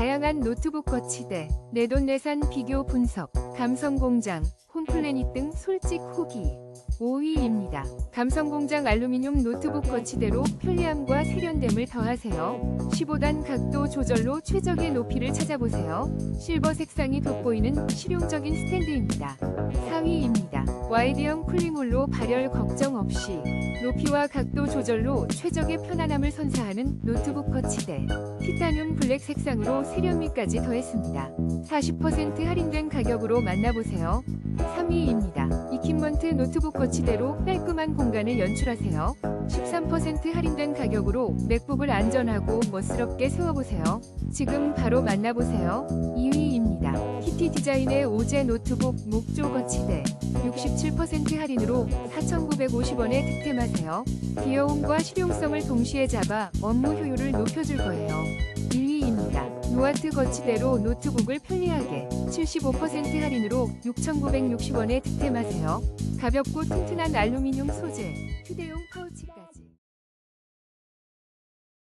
다양한 노트북 거치대, 내돈내산 비교 분석, 감성공장, 홈플래닛 등 솔직 후기. 5위입니다. 감성공장 알루미늄 노트북 거치대로 편리함과 세련됨을 더하세요. 15단 각도 조절로 최적의 높이를 찾아보세요. 실버 색상이 돋보이는 실용적인 스탠드입니다. 4위입니다. 와이드형 쿨링홀로 발열 걱정 없이 높이와 각도 조절로 최적의 편안함을 선사하는 노트북 거치대. 티타늄 블랙 색상으로 세련미까지 더했습니다. 40% 할인된 가격으로 만나보세요. 3위입니다. 이킨먼트 노트북 거치대로 깔끔한 공간을 연출하세요. 13% 할인된 가격으로 맥북을 안전하고 멋스럽게 세워보세요. 지금 바로 만나보세요. 2위입니다. 키티 디자인의 오제 노트북 목조 거치대 67% 할인으로 4,950원에 득템하세요. 귀여움과 실용성을 동시에 잡아 업무 효율을 높여줄 거예요. 1위입니다. 노아트 거치대로 노트북을 편리하게 75% 할인으로 6,960원에 득템하세요. 가볍고 튼튼한 알루미늄 소재, 휴대용 파우치까지.